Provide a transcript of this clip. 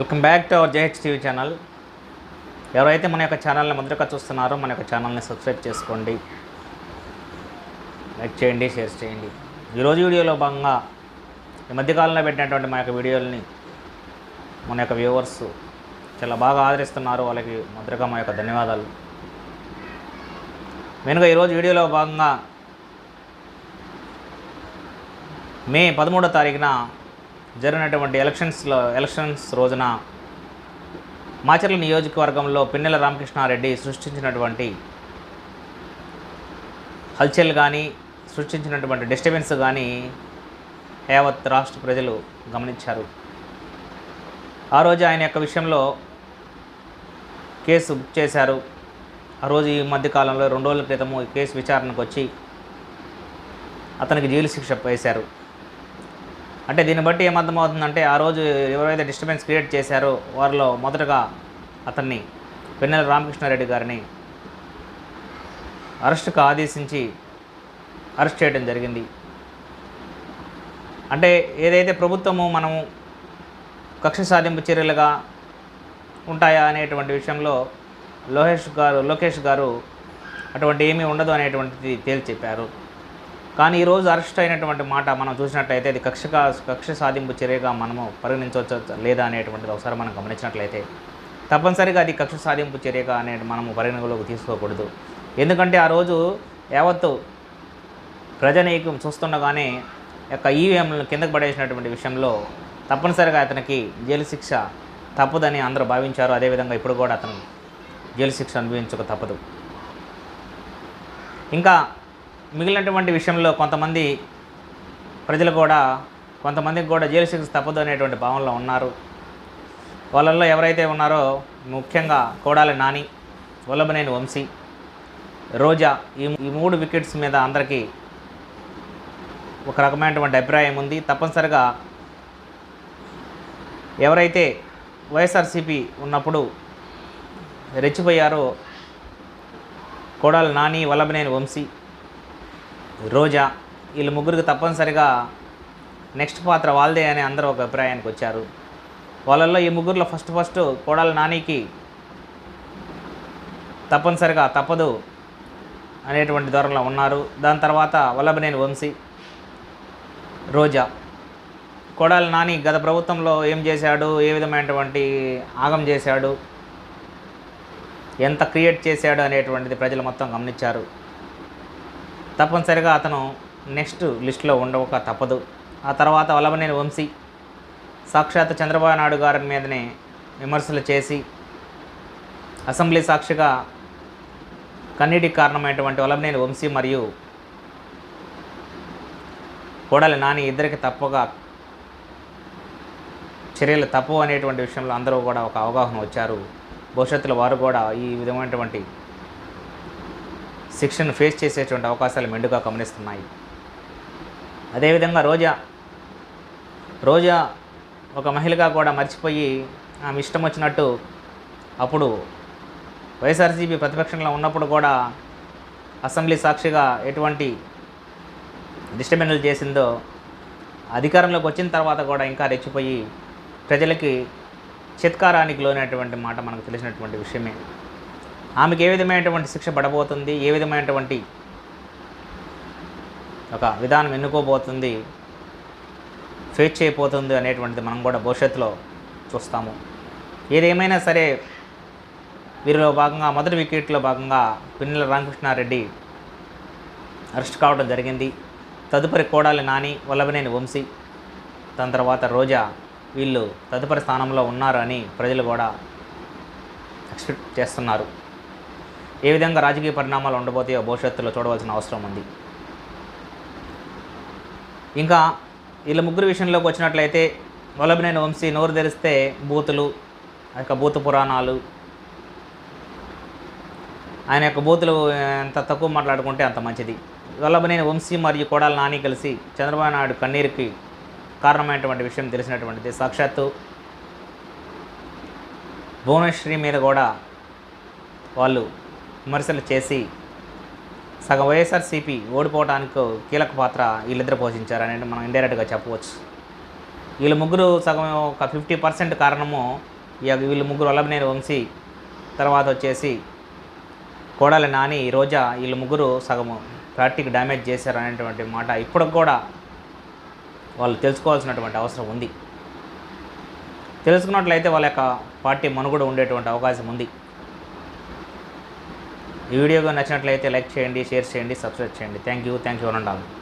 Welcome back to our JH TV channel ఎవరైతే మన యొక్క ఛానల్ని మొదటగా చూస్తున్నారో మన యొక్క ఛానల్ని సబ్స్క్రైబ్ చేసుకోండి. లైక్ చేయండి షేర్ చేయండి. ఈరోజు వీడియోలో భాగంగా ఈ మధ్యకాలంలో పెట్టినటువంటి మా యొక్క వీడియోలని మన యొక్క వ్యూవర్స్ చాలా బాగా ఆదరిస్తున్నారు. వాళ్ళకి మొదటగా మా యొక్క ధన్యవాదాలు. మెయిన్గా ఈరోజు వీడియోలో భాగంగా మే పదమూడో తారీఖున జరిగినటువంటి ఎలక్షన్స్లో ఎలక్షన్స్ రోజున మాచర్ల నియోజకవర్గంలో పిన్నెల రామకృష్ణారెడ్డి సృష్టించినటువంటి హల్చల్ కానీ సృష్టించినటువంటి డిస్టర్బెన్స్ కానీ యావత్ రాష్ట్ర ప్రజలు గమనించారు. ఆ రోజు ఆయన యొక్క విషయంలో కేసు బుక్ చేశారు. ఆ రోజు ఈ మధ్యకాలంలో రెండు రోజుల క్రితము కేసు విచారణకు వచ్చి అతనికి జైలు శిక్ష వేశారు. అంటే దీన్ని బట్టి ఏమర్థమవుతుందంటే ఆ రోజు ఎవరైతే డిస్టర్బెన్స్ క్రియేట్ చేశారో వారిలో మొదటగా అతన్ని పెన్నెల రామకృష్ణారెడ్డి గారిని అరెస్టుకు ఆదేశించి అరెస్ట్ చేయడం జరిగింది. అంటే ఏదైతే ప్రభుత్వము మనము కక్ష సాధింపు చర్యలుగా ఉంటాయా అనేటువంటి విషయంలో లోహేష్ గారు లోకేష్ గారు అటువంటి ఏమీ ఉండదు అనేటువంటిది తేల్చెప్పారు కానీ ఈరోజు అరెస్ట్ అయినటువంటి మాట మనం చూసినట్లయితే అది కక్ష కక్ష సాధింపు చర్యగా మనము పరిగణించవచ్చు లేదా అనేటువంటిది ఒకసారి మనం గమనించినట్లయితే తప్పనిసరిగా అది కక్ష సాధింపు చర్యగా అనే మనము పరిగణలోకి తీసుకోకూడదు. ఎందుకంటే ఆ రోజు యావత్తు ప్రజనీకం చూస్తుండగానే యొక్క ఈవీఎంలను కిందకు పడేసినటువంటి విషయంలో తప్పనిసరిగా అతనికి జైలు శిక్ష తప్పదని అందరూ భావించారు. అదేవిధంగా ఇప్పుడు కూడా అతను జైలు శిక్ష అనుభవించక తప్పదు. ఇంకా మిగిలినటువంటి విషయంలో కొంతమంది ప్రజలు కూడా కొంతమందికి కూడా జైలు శిక్ష తప్పదు అనేటువంటి భావనలో ఉన్నారు. వాళ్ళల్లో ఎవరైతే ఉన్నారో ముఖ్యంగా కోడాలి నాని వల్లభనేని వంశీ రోజా ఈ ఈ మూడు వికెట్స్ మీద అందరికీ ఒక రకమైనటువంటి అభిప్రాయం ఉంది. తప్పనిసరిగా ఎవరైతే వైఎస్ఆర్సీపీ ఉన్నప్పుడు రెచ్చిపోయారో కోడాలి నాని వల్లభనేని వంశీ రోజా వీళ్ళు ముగ్గురికి తప్పనిసరిగా నెక్స్ట్ పాత్ర వాళ్ళదే అని అందరూ ఒక అభిప్రాయానికి వచ్చారు. వాళ్ళల్లో ఈ ముగ్గురులో ఫస్ట్ ఫస్ట్ కోడాల నానికి తప్పనిసరిగా తప్పదు అనేటువంటి ధోరణిలో ఉన్నారు. దాని తర్వాత వల్లభనేని వంశీ రోజా. కోడాలి నాని గత ప్రభుత్వంలో ఏం చేశాడు? ఏ విధమైనటువంటి ఆగం చేశాడు? ఎంత క్రియేట్ చేశాడు అనేటువంటిది ప్రజలు మొత్తం గమనించారు. తప్పనిసరిగా అతను నెక్స్ట్ లిస్టులో ఉండవక తప్పదు. ఆ తర్వాత వల్లభనేని వంశీ సాక్షాత్ చంద్రబాబు నాయుడు గారి మీదనే విమర్శలు చేసి అసెంబ్లీ సాక్షిగా కన్నీటికి కారణమైనటువంటి వల్లభనేని వంశీ మరియు కోడలి నాని ఇద్దరికి తప్పగా చర్యలు తప్పు అనేటువంటి విషయంలో అందరూ కూడా ఒక అవగాహన వచ్చారు. భవిష్యత్తులో వారు కూడా ఈ విధమైనటువంటి శిక్షను ఫేస్ చేసేటువంటి అవకాశాలు మెండుగా గమనిస్తున్నాయి. అదేవిధంగా రోజా రోజా ఒక మహిళగా కూడా మర్చిపోయి ఆమె ఇష్టం వచ్చినట్టు అప్పుడు వైఎస్ఆర్సీపీ ప్రతిపక్షంలో ఉన్నప్పుడు కూడా అసెంబ్లీ సాక్షిగా ఎటువంటి డిస్టర్బెన్స్లు చేసిందో అధికారంలోకి వచ్చిన తర్వాత కూడా ఇంకా రెచ్చిపోయి ప్రజలకి చిత్కారానికి లోనేటువంటి మాట మనకు తెలిసినటువంటి విషయమే. ఆమెకు ఏ విధమైనటువంటి శిక్ష పడబోతుంది ఏ విధమైనటువంటి ఒక విధానం ఎన్నుకోబోతుంది ఫేస్ చేయబోతుంది అనేటువంటిది మనం కూడా భవిష్యత్తులో చూస్తాము. ఏదేమైనా సరే వీరిలో భాగంగా మొదటి వికెట్లో భాగంగా పిన్నెల రామకృష్ణారెడ్డి అరెస్ట్ కావడం జరిగింది. తదుపరి కోడాలి నాని వల్లభనేని వంశీ దాని తర్వాత రోజా వీళ్ళు తదుపరి స్థానంలో ఉన్నారు అని ప్రజలు కూడా ఎక్స్పెక్ట్ చేస్తున్నారు. ఏ విధంగా రాజకీయ పరిణామాలు ఉండబోతాయో భవిష్యత్తులో చూడవలసిన అవసరం ఉంది. ఇంకా వీళ్ళ ముగ్గురు విషయంలోకి వచ్చినట్లయితే వల్లభనేని వంశీ నోరు తెరిస్తే బూతులు ఆ యొక్క బూతు పురాణాలు ఆయన యొక్క బూతులు ఎంత తక్కువ మాట్లాడుకుంటే అంత మంచిది. వల్లభనేని వంశీ మరియు కోడాల నాని కలిసి చంద్రబాబు నాయుడు కన్నీరుకి కారణమైనటువంటి విషయం తెలిసినటువంటిది. సాక్షాత్తు భువనేశ్వరి మీద కూడా వాళ్ళు విమర్శలు చేసి సగం వైఎస్ఆర్సీపీ ఓడిపోవడానికి కీలక పాత్ర వీళ్ళిద్దరు పోషించారని మనం ఇండైరెక్ట్గా చెప్పవచ్చు. వీళ్ళు ముగ్గురు సగం ఒక ఫిఫ్టీ పర్సెంట్ కారణము ఇక వీళ్ళ ముగ్గురు వల్లభనేని వంశీ తర్వాత వచ్చేసి కోడలి నాని రోజా వీళ్ళు ముగ్గురు సగము పార్టీకి డ్యామేజ్ చేశారు అనేటువంటి మాట ఇప్పటికి కూడా వాళ్ళు తెలుసుకోవాల్సినటువంటి అవసరం ఉంది. తెలుసుకున్నట్లయితే వాళ్ళ యొక్క పార్టీ మనుగడ ఉండేటువంటి అవకాశం ఉంది. ఈ వీడియో నచ్చినట్లయితే లైక్ చేయండి షేర్ చేయండి సబ్స్క్రైబ్ చేయండి. థ్యాంక్ యూ థ్యాంక్ యూ అనండి